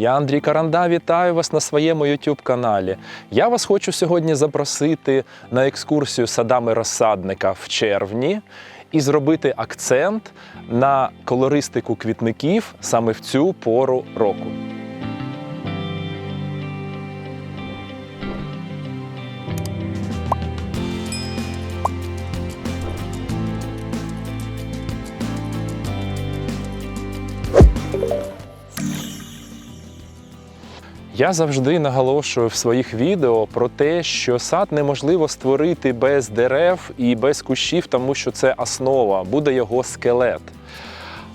Я Андрій Каранда, вітаю вас на своєму youtube каналі. Я вас хочу сьогодні запросити на екскурсію садами розсадника в червні і зробити акцент на колористику квітників саме в цю пору року. Я завжди наголошую в своїх відео про те, що сад неможливо створити без дерев і без кущів, тому що це основа, буде його скелет.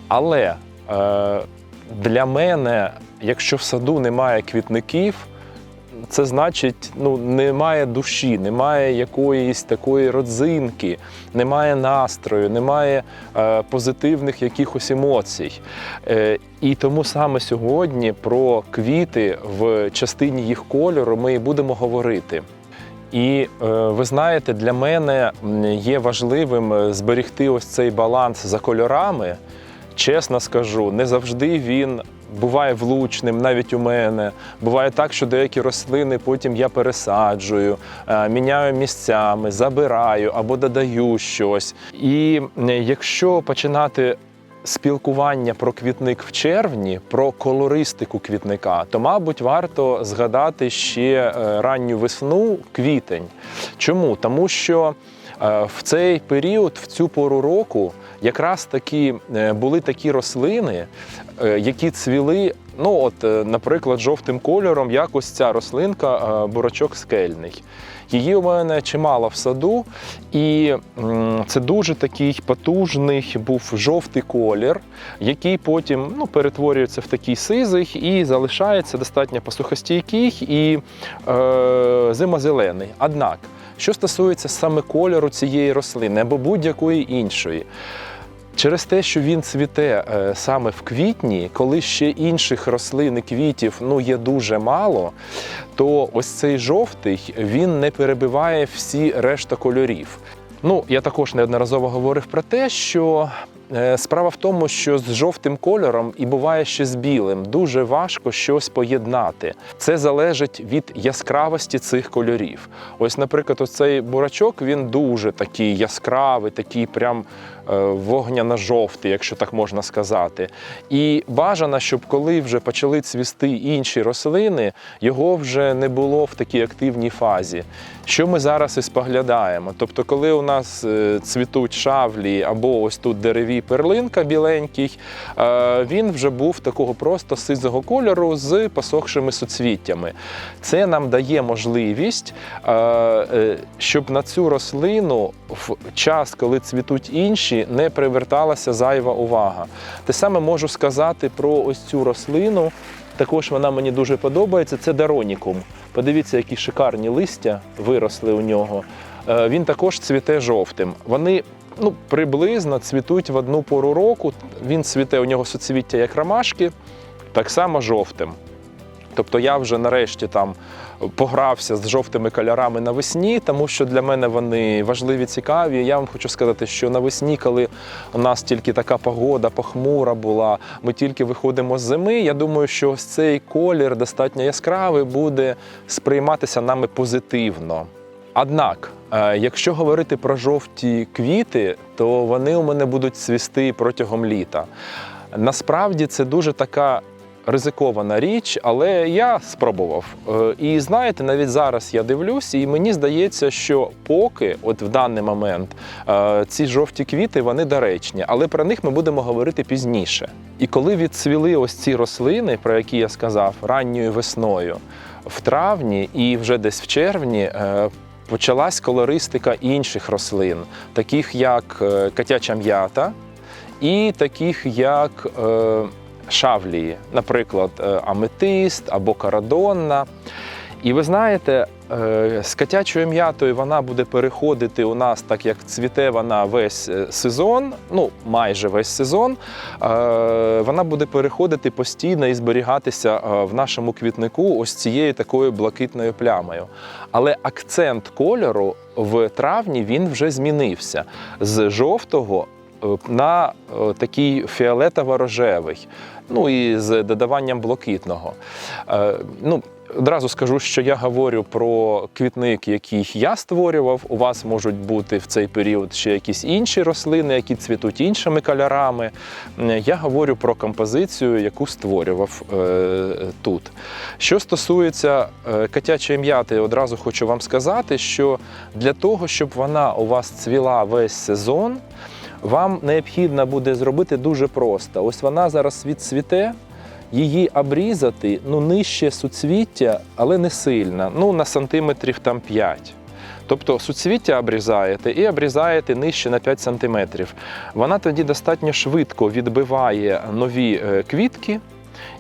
Але е, для мене, якщо в саду немає квітників, це значить, ну, немає душі, немає якоїсь такої родзинки, немає настрою, немає е, позитивних якихось емоцій. Е, і тому саме сьогодні про квіти в частині їх кольору ми і будемо говорити. І е, ви знаєте, для мене є важливим е, зберегти ось цей баланс за кольорами. Чесно скажу, не завжди він буває влучним, навіть у мене. Буває так, що деякі рослини потім я пересаджую, е, міняю місцями, забираю або додаю щось. І е, якщо починати спілкування про квітник в червні, про колористику квітника, то, мабуть, варто згадати ще е, ранню весну, квітень. Чому? Тому що е, в цей період, в цю пору року, якраз таки е, були такі рослини, які цвіли. Ну, от, е, наприклад, жовтим кольором, як ось ця рослинка, е, бурачок скельний. Її у мене чимало в саду, і це дуже такий потужний був жовтий колір, який потім ну, перетворюється в такий сизий і залишається достатньо посухостійкий і е, зимозелений. Однак, що стосується саме кольору цієї рослини або будь-якої іншої, Через те, що він цвіте е, саме в квітні, коли ще інших рослин і квітів ну, є дуже мало, то ось цей жовтий він не перебиває всі решта кольорів. Ну, я також неодноразово говорив про те, що е, справа в тому, що з жовтим кольором і буває ще з білим дуже важко щось поєднати. Це залежить від яскравості цих кольорів. Ось, наприклад, ось цей бурачок він дуже такий яскравий, такий прям вогняно-жовтий, якщо так можна сказати. І бажано, щоб коли вже почали цвісти інші рослини, його вже не було в такій активній фазі. Що ми зараз і споглядаємо? Тобто, коли у нас е, цвітуть шавлі або ось тут дереві перлинка біленький, е, він вже був такого просто сизого кольору з посохшими суцвіттями. Це нам дає можливість, е, е, щоб на цю рослину в час, коли цвітуть інші, не приверталася зайва увага. Те саме можу сказати про ось цю рослину. Також вона мені дуже подобається. Це даронікум. Подивіться, які шикарні листя виросли у нього. Е, Він також цвіте жовтим. Вони ну, приблизно цвітуть в одну пору року. Він цвіте у нього суцвіття як ромашки, так само жовтим. Тобто я вже нарешті там погрався з жовтими кольорами навесні, тому що для мене вони важливі, цікаві. Я вам хочу сказати, що навесні, коли у нас тільки така погода похмура була, ми тільки виходимо з зими. Я думаю, що ось цей колір достатньо яскравий буде сприйматися нами позитивно. Однак, е, якщо говорити про жовті квіти, то вони у мене будуть цвісти протягом літа. Насправді це дуже така ризикована річ, але я спробував. Е, І знаєте, навіть зараз я дивлюсь, і мені здається, що поки, от в даний момент, е, ці жовті квіти вони доречні, але про них ми будемо говорити пізніше. І коли відцвіли ось ці рослини, про які я сказав, ранньою весною, в травні і вже десь в червні. е, Почалась колористика інших рослин, таких як котяча м'ята і таких як шавлії, наприклад, е, аметист або карадонна. І ви знаєте, е, з котячою м'ятою вона буде переходити у нас, так як цвіте вона весь е, сезон, ну майже весь сезон. Вона буде переходити постійно і зберігатися в нашому квітнику ось цією такою блакитною плямою. Але акцент кольору в травні він вже змінився з жовтого на такий фіолетово-рожевий. Ну і з додаванням блакитного. Е, ну, Одразу скажу, що я говорю про квітник, який я створював. У вас можуть бути в цей період ще якісь інші рослини, які цвітуть іншими кольорами. Е, Я говорю про композицію, яку створював е, тут. Що стосується е, котячої м'яти, одразу хочу вам сказати, що для того, щоб вона у вас цвіла весь сезон, вам необхідно буде зробити дуже просто. Ось вона зараз відцвіте її обрізати ну, нижче суцвіття, але не сильно, ну на сантиметрів там 5. Тобто суцвіття обрізаєте і обрізаєте нижче на 5 сантиметрів. Вона тоді достатньо швидко відбиває нові е, квітки.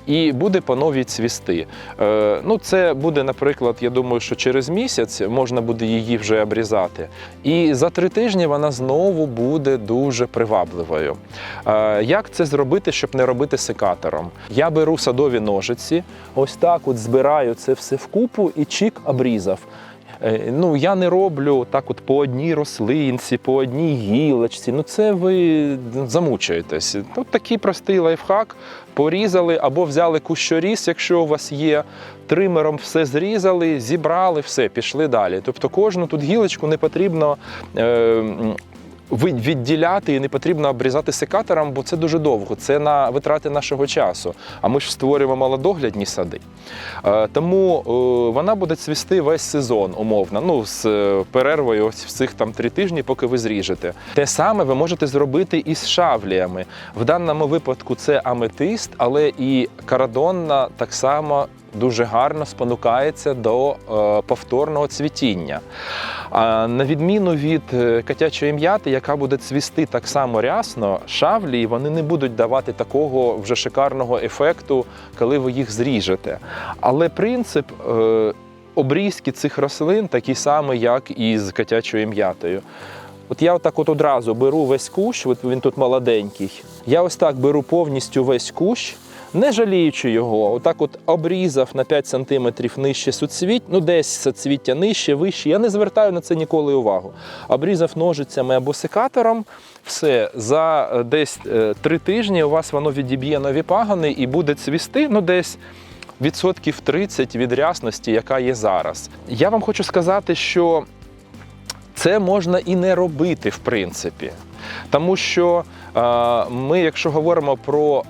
І буде по новій цвісти. Е, ну, це буде, наприклад, я думаю, що через місяць можна буде її вже обрізати. І за три тижні вона знову буде дуже привабливою. Е, як це зробити, щоб не робити секатором? Я беру садові ножиці, ось так от збираю це все вкупу і чик обрізав. Е, Ну, я не роблю так, от по одній рослинці, по одній гілочці. Ну, це ви замучаєтесь. Тут такий простий лайфхак. Порізали або взяли кущоріз, якщо у вас є. Тримером все зрізали, зібрали, все, пішли далі. Тобто кожну тут гілочку не потрібно. Е, відділяти і не потрібно обрізати секатором, бо це дуже довго. Це на витрати нашого часу. А ми ж створюємо малодоглядні сади. Е, Тому е, вона буде цвісти весь сезон, умовно. Ну, з е, перервою ось в цих там три тижні, поки ви зріжете. Те саме ви можете зробити і з шавліями. В даному випадку це аметист, але і карадонна так само. Дуже гарно спонукається до е, повторного цвітіння. А на відміну від е, котячої м'яти, яка буде цвісти так само рясно, шавлі вони не будуть давати такого вже шикарного ефекту, коли ви їх зріжете. Але принцип е, обрізки цих рослин такий самий, як і з котячою м'ятою. От я отак от одразу беру весь кущ, от він тут молоденький. Я ось так беру повністю весь кущ, не жаліючи його, отак от обрізав на 5 см нижче суцвіть, ну десь суцвіття нижче, вище. Я не звертаю на це ніколи увагу. Обрізав ножицями або секатором, все, за е, десь 3 тижні у вас воно відіб'є нові пагони і буде цвісти, ну десь відсотків 30 від рясності, яка є зараз. Я вам хочу сказати, що це можна і не робити, в принципі. Тому що е, ми, якщо говоримо про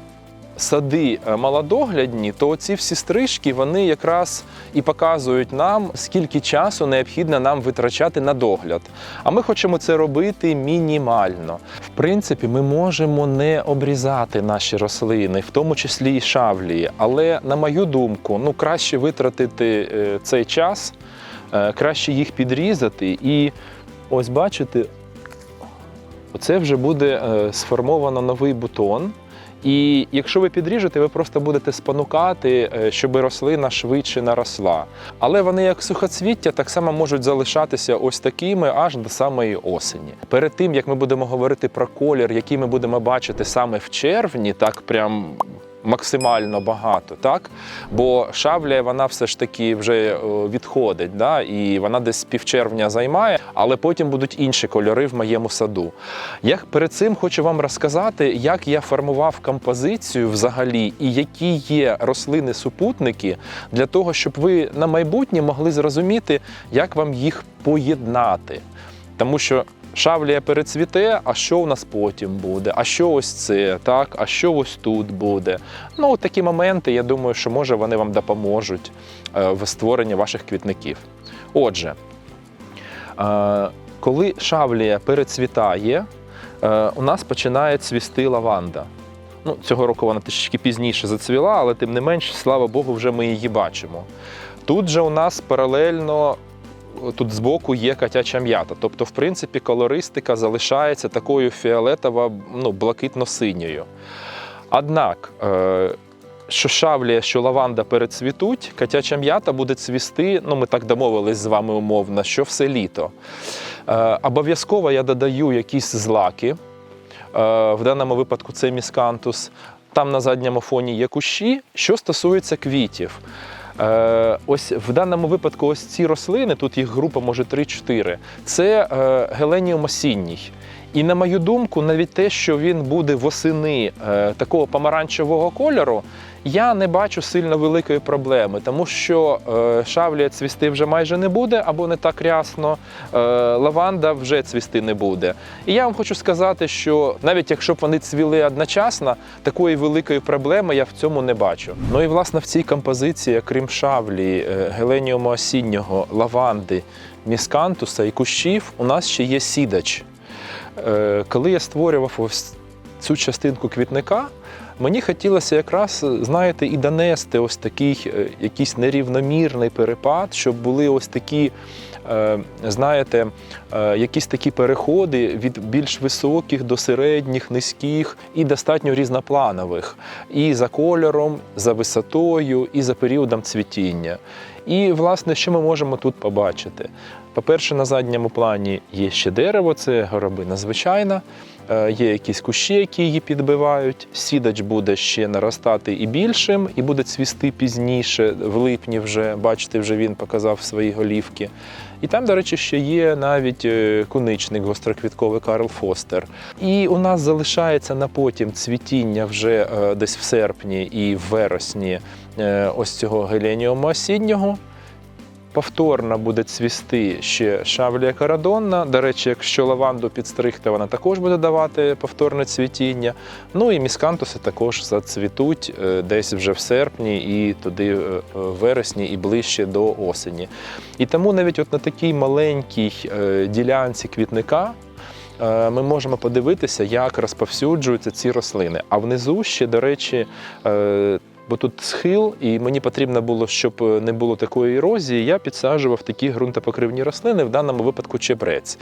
сади е, малодоглядні, то ці всі стрижки вони якраз і показують нам, скільки часу необхідно нам витрачати на догляд. А ми хочемо це робити мінімально. В принципі, ми можемо не обрізати наші рослини, в тому числі і шавлії. Але, на мою думку, ну краще витратити е, цей час, е, краще їх підрізати і ось бачите, оце вже буде сформовано новий бутон. І якщо ви підріжете, ви просто будете спонукати, е, щоб рослина швидше наросла. Але вони, як сухоцвіття, так само можуть залишатися ось такими аж до самої осені. Перед тим як ми будемо говорити про колір, який ми будемо бачити саме в червні, так прям. Максимально багато, так? Бо шавля вона все ж таки вже е, відходить, да? і вона десь з півчервня займає, але потім будуть інші кольори в моєму саду. Я перед цим хочу вам розказати, як я формував композицію взагалі і які є рослини-супутники для того, щоб ви на майбутнє могли зрозуміти, як вам їх поєднати. Тому що шавлія перецвіте, а що у нас потім буде? А що ось це, так? А що ось тут буде? Ну, от такі моменти, я думаю, що може вони вам допоможуть е, в створенні ваших квітників. Отже, е, коли шавлія перецвітає, е, у нас починає цвісти лаванда. Ну, цього року вона трішки пізніше зацвіла, але тим не менш, слава Богу, вже ми її бачимо. Тут же у нас паралельно тут збоку є котяча м'ята. Тобто, в принципі, колористика залишається такою фіолетово ну, блакитно-синьою. Однак, е, що шавлія, що лаванда перецвітуть, котяча м'ята буде цвісти, ну ми так домовились з вами умовно, що все літо. Е, Обов'язково я додаю якісь злаки. Е, В даному випадку це міскантус. Там на задньому фоні є кущі. Що стосується квітів, ось в даному випадку, ось ці рослини, тут їх група може 3-4, це е, геленіум осінній. І на мою думку, навіть те, що він буде восени е, такого помаранчевого кольору, я не бачу сильно великої проблеми, тому що е, шавлія цвісти вже майже не буде або не так рясно, е, лаванда вже цвісти не буде. І я вам хочу сказати, що навіть якщо б вони цвіли одночасно, такої великої проблеми я в цьому не бачу. Ну і власне в цій композиції, крім шавлі, е, геленіуму осіннього, лаванди, міскантуса і кущів, у нас ще є сідач. Коли я створював ось цю частинку квітника, мені хотілося якраз, знаєте, і донести ось такий е, якийсь нерівномірний перепад, щоб були ось такі, е, знаєте, е, якісь такі переходи від більш високих до середніх, низьких і достатньо різнопланових. І за кольором, за висотою, і за періодом цвітіння. І, власне, що ми можемо тут побачити? По-перше, на задньому плані є ще дерево, це горобина звичайна. Е, Є якісь кущі, які її підбивають. Сідач буде ще наростати і більшим, і буде цвісти пізніше, в липні вже, бачите, вже він показав свої голівки. І там, до речі, ще є навіть е, куничник гостроквітковий Карл Фостер. І у нас залишається на потім цвітіння вже е, десь в серпні і в вересні ось цього геленіуму осіннього. Повторно буде цвісти ще шавлія карадонна. До речі, якщо лаванду підстригти, вона також буде давати повторне цвітіння. Ну і міскантуси також зацвітуть е, десь вже в серпні і туди е, в вересні і ближче до осені. І тому навіть от на такій маленькій е, ділянці квітника. е, Ми можемо подивитися, як розповсюджуються ці рослини. А внизу ще, до речі, е, бо тут схил, і мені потрібно було, щоб не було такої ерозії, я підсаджував такі ґрунтопокривні рослини, в даному випадку чебрець.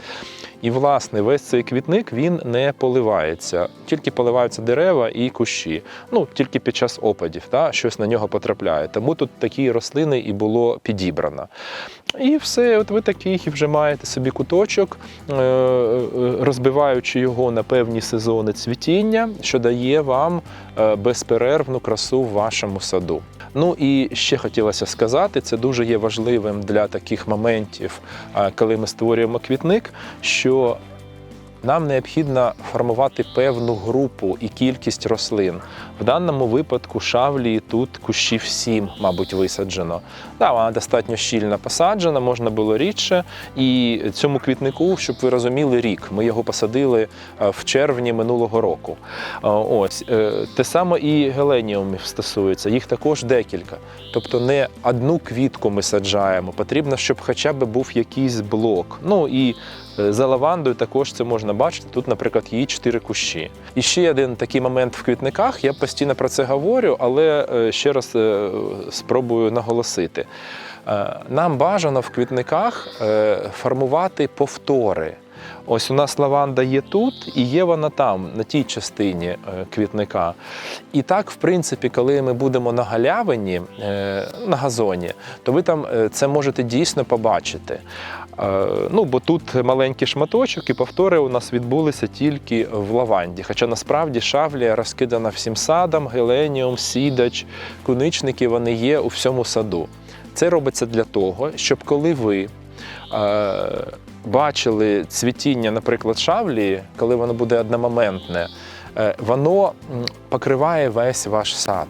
І, власне, весь цей квітник він не поливається, тільки поливаються дерева і кущі. Ну, тільки під час опадів, та, щось на нього потрапляє. Тому тут такі рослини і було підібрано. І все, от ви такий вже маєте собі куточок, е, розбиваючи його на певні сезони цвітіння, що дає вам е, безперервну красу в вашому саду. Ну і ще хотілося сказати, це дуже є важливим для таких моментів, е, коли ми створюємо квітник, що нам необхідно формувати певну групу і кількість рослин. В даному випадку шавлії тут кущів сім, мабуть, висаджено. Да, вона достатньо щільно посаджена, можна було рідше. І цьому квітнику, щоб ви розуміли, рік. Ми його посадили е, в червні минулого року. Е, Ось е, те саме і геленіумів стосується, їх також декілька. Тобто не одну квітку ми саджаємо, потрібно, щоб хоча б був якийсь блок. Ну і За лавандою також це можна бачити. Тут, наприклад, є чотири кущі. І ще один такий момент в квітниках. Я постійно про це говорю, але е, ще раз е, спробую наголосити. Е, Нам бажано в квітниках е, формувати повтори. Ось у нас лаванда є тут, і є вона там, на тій частині е, квітника. І так, в принципі, коли ми будемо на галявині, е, на газоні, то ви там е, це можете дійсно побачити. Ну, бо тут маленький шматочок, і повтори у нас відбулися тільки в лаванді. Хоча насправді шавлія розкидана всім садам, геленіум, сідач, куничники вони є у всьому саду. Це робиться для того, щоб коли ви е, бачили цвітіння, наприклад, шавлії, коли воно буде одномоментне, е, воно покриває весь ваш сад.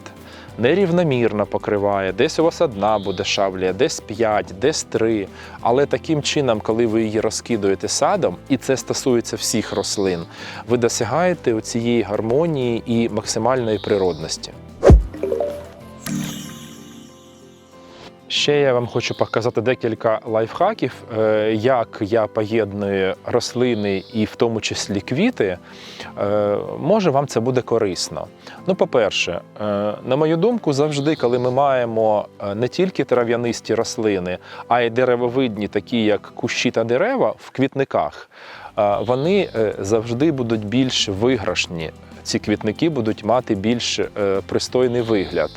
Нерівномірно покриває, десь у вас одна буде шавлія, десь п'ять, десь три. Але таким чином, коли ви її розкидуєте садом, і це стосується всіх рослин, ви досягаєте цієї гармонії і максимальної природності. Ще я вам хочу показати декілька лайфхаків, е, як я поєдную рослини і в тому числі квіти. Е, Може, вам це буде корисно. Ну, по-перше, е, на мою думку, завжди, коли ми маємо не тільки трав'янисті рослини, а й деревовидні, такі як кущі та дерева в квітниках, вони завжди будуть більш виграшні. Ці квітники будуть мати більш пристойний вигляд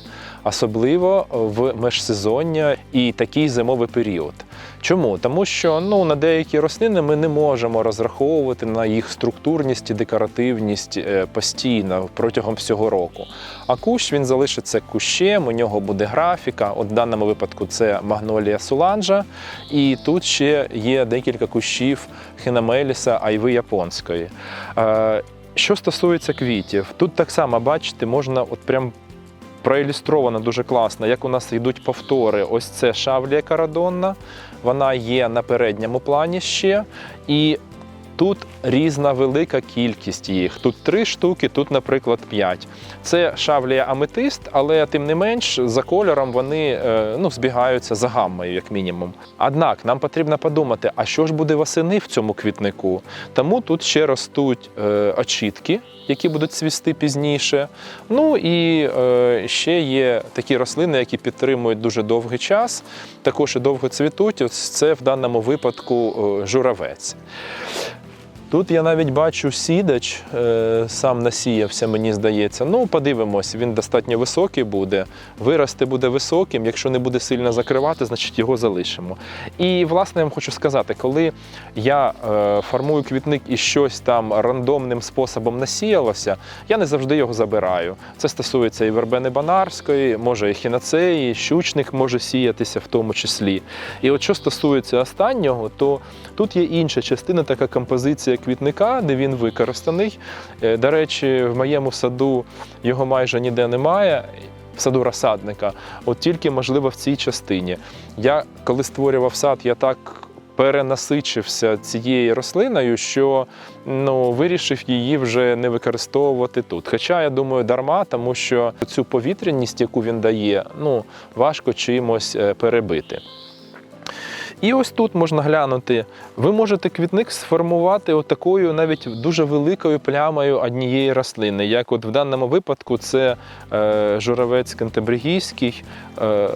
особливо в межсезоння і такий зимовий період. Чому? Тому що ну, на деякі рослини ми не можемо розраховувати на їх структурність і декоративність е, постійно протягом всього року. А кущ він залишиться кущем, у нього буде графіка. От в даному випадку це магнолія суланжа, і тут ще є декілька кущів хинамеліса айви японської. Е, Що стосується квітів, тут так само бачите, можна от прям проілюстровано дуже класно, як у нас йдуть повтори. Ось це шавлія карадонна, вона є на передньому плані ще. І тут різна велика кількість їх. Тут три штуки, тут, наприклад, п'ять. Це шавлія аметист, але тим не менш за кольором вони е, ну, збігаються за гаммою, як мінімум. Однак нам потрібно подумати, а що ж буде восени в цьому квітнику? Тому тут ще ростуть е, очітки, які будуть цвісти пізніше. Ну і е, ще є такі рослини, які підтримують дуже довгий час, також і довго цвітуть. Ось це в даному випадку журавець. Тут я навіть бачу сідач, е, сам насіявся, мені здається. Ну, подивимось, він достатньо високий буде. Вирости буде високим. Якщо не буде сильно закривати, значить його залишимо. І власне я вам хочу сказати, коли я е, формую квітник і щось там рандомним способом насіялося, я не завжди його забираю. Це стосується і вербени банарської, може і хінацеї, щучник може сіятися в тому числі. І от що стосується останнього, то тут є інша частина, така композиція квітника, де він використаний. Е, До речі, в моєму саду його майже ніде немає. В саду розсадника, от тільки можливо в цій частині. Я коли створював сад, я так перенасичився цією рослиною, що ну, вирішив її вже не використовувати тут. Хоча я думаю, дарма, тому що цю повітряність, яку він дає, ну важко чимось е, перебити. І ось тут можна глянути. Ви можете квітник сформувати отакою навіть дуже великою плямою однієї рослини. Як от в даному випадку це е, журавець кентебригійський е,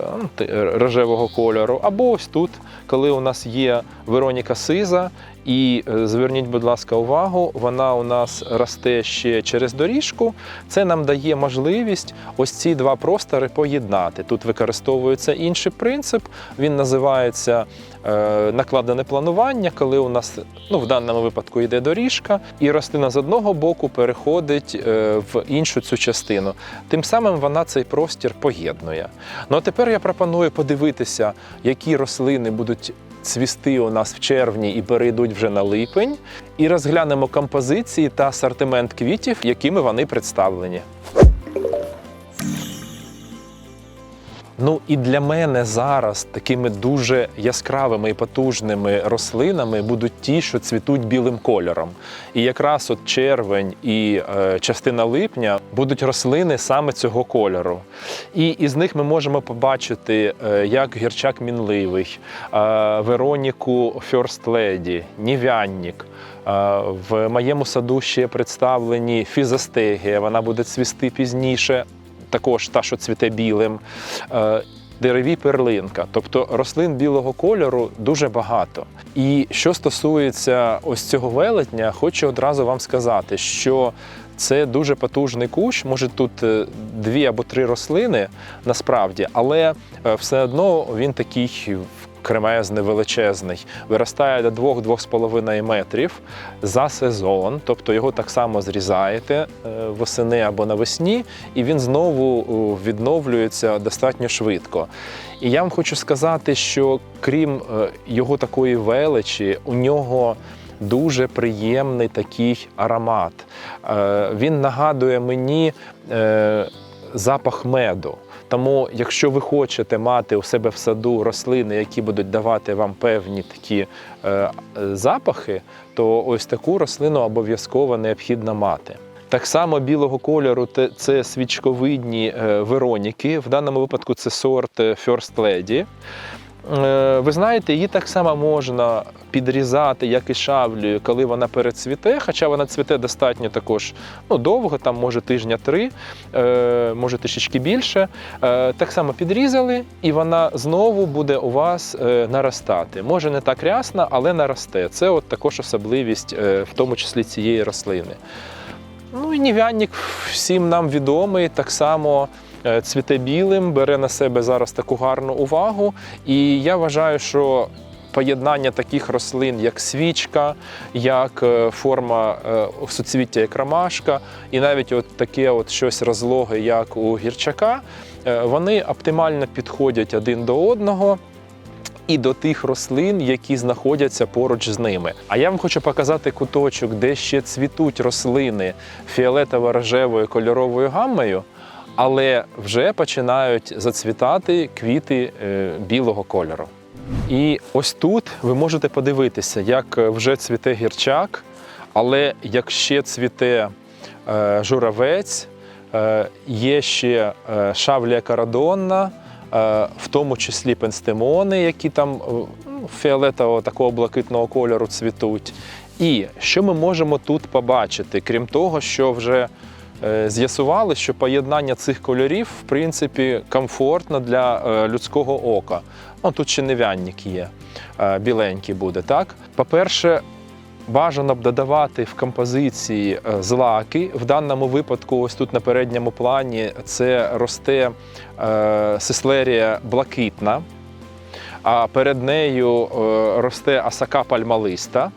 рожевого кольору. Або ось тут, коли у нас є Вероніка Сиза, і е, зверніть, будь ласка, увагу, вона у нас росте ще через доріжку. Це нам дає можливість ось ці два простори поєднати. Тут використовується інший принцип. Він називається е, накладене планування, коли у нас ну, в даному випадку йде доріжка, і рослина з одного боку переходить е, в іншу цю частину. Тим самим вона цей простір поєднує. Ну а тепер я пропоную подивитися, які рослини будуть цвісти у нас в червні і перейдуть вже на липень, і розглянемо композиції та асортимент квітів, якими вони представлені. Ну і для мене зараз такими дуже яскравими і потужними рослинами будуть ті, що цвітуть білим кольором. І якраз от червень і е, частина липня будуть рослини саме цього кольору. І із них ми можемо побачити е, як гірчак мінливий, е, Вероніку First Lady, Нів'янник. Е, В моєму саду ще представлені фізостегія, вона буде цвісти пізніше також та, що цвіте білим. Е, Дереві перлинка, тобто рослин білого кольору дуже багато. І що стосується ось цього велетня, хочу одразу вам сказати, що це дуже потужний кущ. Може тут е, дві або три рослини насправді, але е, все одно він такий кремезний, величезний, виростає до 2-2,5 метрів за сезон, тобто його так само зрізаєте е, восени або навесні, і він знову е, відновлюється достатньо швидко. І я вам хочу сказати, що крім е, його такої величі, у нього дуже приємний такий аромат. Він нагадує мені запах меду. Тому, якщо ви хочете мати у себе в саду рослини, які будуть давати вам певні такі е, запахи, то ось таку рослину обов'язково необхідно мати. Так само білого кольору це свічковидні е, Вероніки. В даному випадку це сорт е, First Lady. Е, Ви знаєте, її так само можна підрізати, як і шавлею, коли вона перецвіте, хоча вона цвіте достатньо також ну, довго, там може тижня три, е, може трішечки більше. Е, Так само підрізали, і вона знову буде у вас наростати. Може не так рясна, але наросте. Це от також особливість, в тому числі цієї рослини. Ну і нів'янник всім нам відомий, так само цвіте білим, бере на себе зараз таку гарну увагу. І я вважаю, що поєднання таких рослин, як свічка, як е, форма е, суцвіття, як ромашка, і навіть от таке от щось розлоге, як у гірчака, е, вони оптимально підходять один до одного. І до тих рослин, які знаходяться поруч з ними. А я вам хочу показати куточок, де ще цвітуть рослини фіолетово-рожевою кольоровою гаммою, але вже починають зацвітати квіти е, білого кольору. І ось тут ви можете подивитися, як е, вже цвіте гірчак, але як ще цвіте е, журавець, є ще шавлія карадонна, в тому числі пенстемони, які там фіолетового такого блакитного кольору цвітуть. І що ми можемо тут побачити, крім того, що вже з'ясували, що поєднання цих кольорів, в принципі, комфортно для е, людського ока. Ну, тут ще нев'янник є, е, біленький буде, так? По-перше, бажано б додавати в композиції е, злаки. В даному випадку, ось тут на передньому плані, це росте е, сислерія блакитна, а перед нею е, росте асака пальмалиста.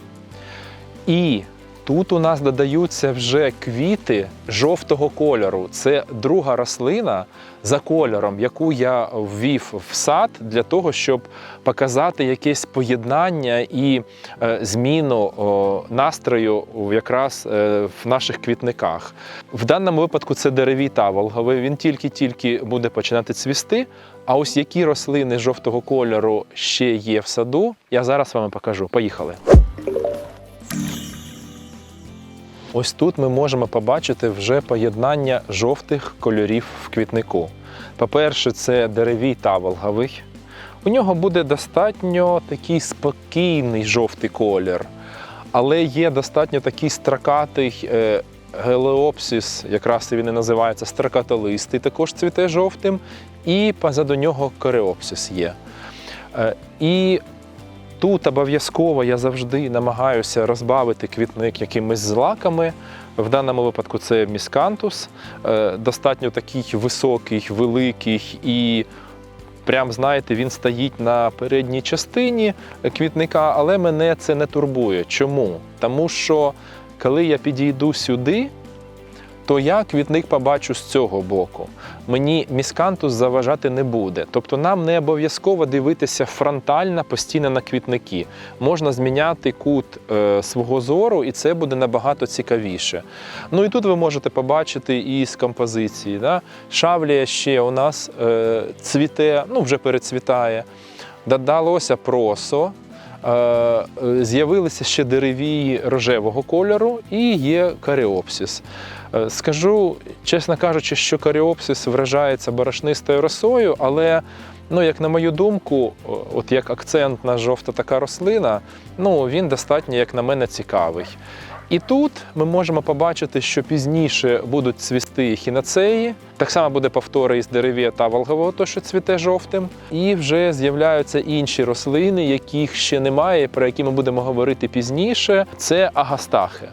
І тут у нас додаються вже квіти жовтого кольору. Це друга рослина за кольором, яку я ввів в сад для того, щоб показати якесь поєднання і е, зміну настрою якраз е, в наших квітниках. В даному випадку це деревій таволговий. Він тільки-тільки буде починати цвісти. А ось які рослини жовтого кольору ще є в саду, я зараз вам покажу. Поїхали. Ось тут ми можемо побачити вже поєднання жовтих кольорів в квітнику. По-перше, це деревій таволговий. У нього буде достатньо такий спокійний жовтий колір, але є достатньо такий строкатий е, гелеопсис, якраз він і називається строкатолистий, також цвіте жовтим, і позаду нього кореопсис є. Е, і Тут обов'язково я завжди намагаюся розбавити квітник якимись злаками. В даному випадку це міскантус, Е, достатньо такий високий, великий і. Прям знаєте, він стоїть на передній частині квітника, але мене це не турбує. Чому? Тому що коли я підійду сюди, то я квітник побачу з цього боку. Мені міскантус заважати не буде. Тобто нам не обов'язково дивитися фронтально постійно на квітники. Можна зміняти кут е, свого зору, і це буде набагато цікавіше. Ну і тут ви можете побачити і з композиції. Да? Шавлія ще у нас е, цвіте, ну вже перецвітає. Додалося просо. Е, З'явилися ще деревії рожевого кольору і є каріопсис. Е, Скажу, чесно кажучи, що каріопсіс вражається барашнистою росою, але, ну, як на мою думку, от як акцентна жовта така рослина, ну, він достатньо, як на мене, цікавий. І тут ми можемо побачити, що пізніше будуть цвісти хінацеї. Так само буде повтори із дерев'я та волгового, то що цвіте жовтим. І вже з'являються інші рослини, яких ще немає, про які ми будемо говорити пізніше. Це агастахи.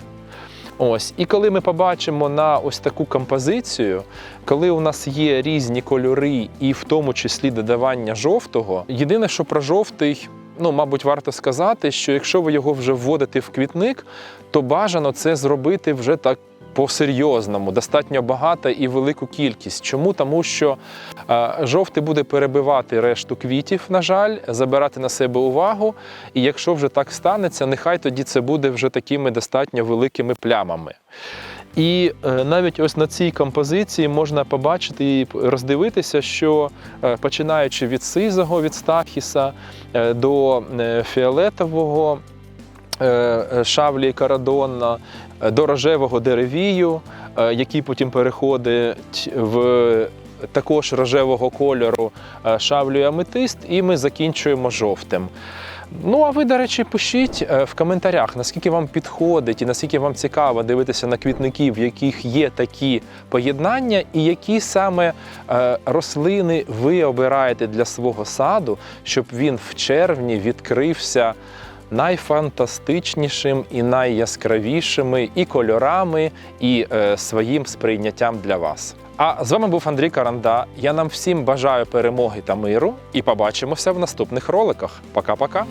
Ось, і коли ми побачимо на ось таку композицію, коли у нас є різні кольори, і в тому числі додавання жовтого, єдине, що про жовтий, ну, мабуть, варто сказати, що якщо ви його вже вводите в квітник, то бажано це зробити вже так. По-серйозному, достатньо багато і велику кількість. Чому? Тому що е, жовтий буде перебивати решту квітів, на жаль, забирати на себе увагу. І якщо вже так станеться, нехай тоді це буде вже такими достатньо великими плямами. І е, навіть ось на цій композиції можна побачити і роздивитися, що е, починаючи від сизого, від стахіса е, до фіолетового шавлі карадонна, до рожевого деревію, який потім переходить в також рожевого кольору шавлю аметист, і ми закінчуємо жовтим. Ну, а ви, до речі, пишіть е, в коментарях, наскільки вам підходить і наскільки вам цікаво дивитися на квітники, в яких є такі поєднання, і які саме е, рослини ви обираєте для свого саду, щоб він в червні відкрився найфантастичнішим і найяскравішими і кольорами, і е, своїм сприйняттям для вас. А з вами був Андрій Каранда. Я нам всім бажаю перемоги та миру і побачимося в наступних роликах. Пока-пока.